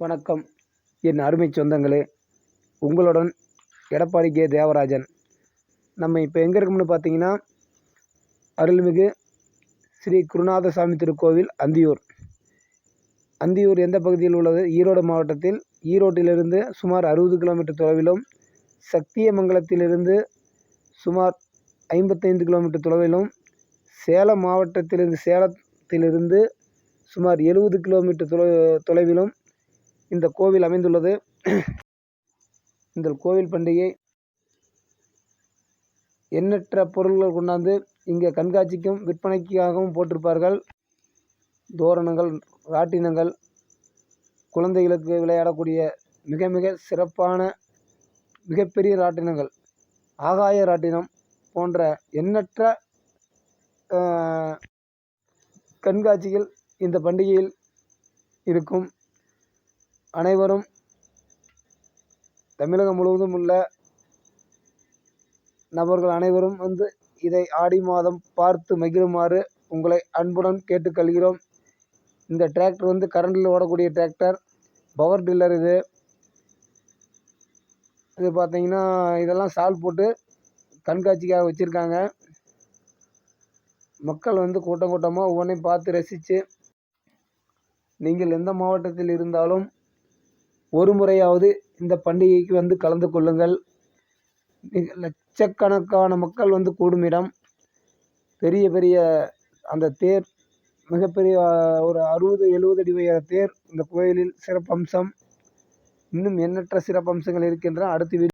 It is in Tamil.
வணக்கம். என் அருமை சொந்தங்களே உங்களுடன் எடப்பாடி கே. தேவராஜன். நம்ம இப்போ எங்கே இருக்கோம்னு பார்த்தீங்கன்னா அருள்மிகு ஸ்ரீ குருநாதசாமி திருக்கோவில் அந்தியூர். அந்தியூர் எந்த பகுதியில் உள்ளது? ஈரோடு மாவட்டத்தில். ஈரோட்டிலிருந்து சுமார் அறுபது கிலோமீட்டர் தொலைவிலும் சக்தியமங்கலத்திலிருந்து சுமார் ஐம்பத்தைந்து கிலோமீட்டர் தொலைவிலும் சேலம் மாவட்டத்திலிருந்து சேலத்திலிருந்து சுமார் எழுபது கிலோமீட்டர் தொலை தொலைவிலும் இந்த கோவில் அமைந்துள்ளது. இந்த கோவில் பண்டிகை எண்ணற்ற பொருள்கள் கொண்டாந்து இங்கே கண்காட்சிக்கும் விற்பனைக்காகவும் போட்டிருப்பார்கள். தோரணங்கள் ராட்டினங்கள் குழந்தைகளுக்கு விளையாடக்கூடிய மிக மிக சிறப்பான மிகப்பெரிய ராட்டினங்கள். ஆகாய ராட்டினம் போன்ற எண்ணற்ற கண்காட்சிகள் இந்த பண்டிகையில் இருக்கும். அனைவரும் தமிழகம் முழுவதும் உள்ள நபர்கள் அனைவரும் வந்து இதை ஆடி மாதம் பார்த்து மகிழுமாறு உங்களை அன்புடன் கேட்டுக்கொள்கிறோம். இந்த டிராக்டர் வந்து கரண்டில் ஓடக்கூடிய டிராக்டர் பவர் டில்லர் இது. இது பார்த்தீங்கன்னா இதெல்லாம் சால் போட்டு கண்காட்சிக்காக வச்சுருக்காங்க. மக்கள் வந்து கூட்டம் கூட்டமாக ஒவ்வொன்றையும் பார்த்து ரசித்து நீங்கள் எந்த மாவட்டத்தில் இருந்தாலும் ஒரு முறையாவது இந்த பண்டிகைக்கு வந்து கலந்து கொள்ளுங்கள். மிக லட்சக்கணக்கான மக்கள் வந்து கூடும் இடம். பெரிய பெரிய அந்த தேர் மிகப்பெரிய ஒரு அறுபது எழுபது அடி உயர தேர் இந்த கோயிலில் சிறப்பம்சம் இன்னும் எண்ணற்ற சிறப்பம்சங்கள் இருக்கின்றன. அடுத்த வீடியோ